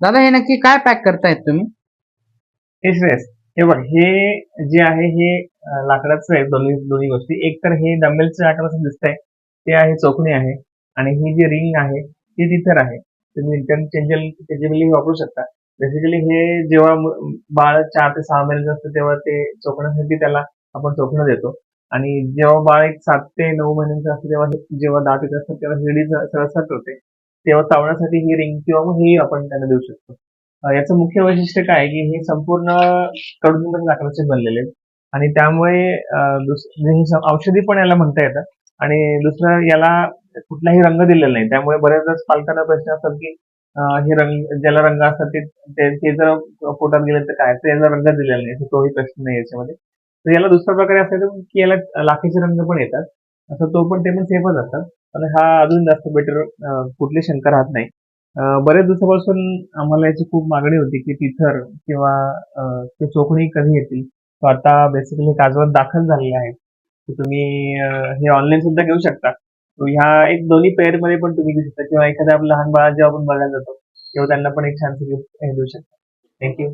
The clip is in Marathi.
दादा हे नक्की काय पॅक करतायत तुम्ही? हे श्रेयस हे बघ हे जे आहे हे लाकडाचं आहे दोन्ही दोन्ही गोष्टी. एक तर हे डंबेलचं आकार दिसतंय ते आहे चौकणी आहे आणि ही जी रिंग आहे ती तिथर आहे. तुम्ही इंटरचेंजेबल चेंजेबली वापरू शकता. बेसिकली हे जेव्हा बाळ चार ते सहा महिन्याचं असतं तेव्हा ते चोखण्यासाठी त्याला आपण चोखणं देतो. आणि जेव्हा बाळ एक सात ते नऊ महिन्यांचं असतं तेव्हा जेव्हा दात येत असतात तेव्हा हिडी सळसट होते तेव्हा चावण्यासाठी ही रिंग किंवा मग हे आपण त्यांना देऊ शकतो. याचं मुख्य वैशिष्ट्य काय आहे की हे संपूर्णकडून लाकडाचे बनलेले आहेत आणि त्यामुळे हे औषधी पण याला म्हणता येतं. आणि दुसरं याला कुठलाही रंग दिलेला नाही. त्यामुळे बऱ्याचदा पालकांना प्रश्न असतात की हे रंग ज्याला रंग असतात ते ते- जर पोटात गेले तर काय? याला रंग दिलेला नाही. तोही प्रश्न नाही याच्यामध्ये. तर याला दुसऱ्या प्रकारे असं येतं की याला लाखेचे रंग पण येतात. असं तो पण ते पण सेफच असतात. पण हा अजून जास्त बेटर कुठली शंका राहत नाही. बऱ्याच बरेच दिवसापासून आम्हाला याची खूप मागणी होती की तिथर किंवा ते चोखणी कधी येतील. तो आता बेसिकली काजवात दाखल झालेले आहेत तर तुम्ही हे ऑनलाईन सुद्धा घेऊ शकता. ह्या एक दोन्ही पेअरमध्ये पण तुम्ही घेऊ शकता. किंवा एखाद्या लहान बाळा जेव्हा आपण बघायला जातो तेव्हा त्यांना पण एक छानसं गिफ्ट हे देऊ शकता. थँक्यू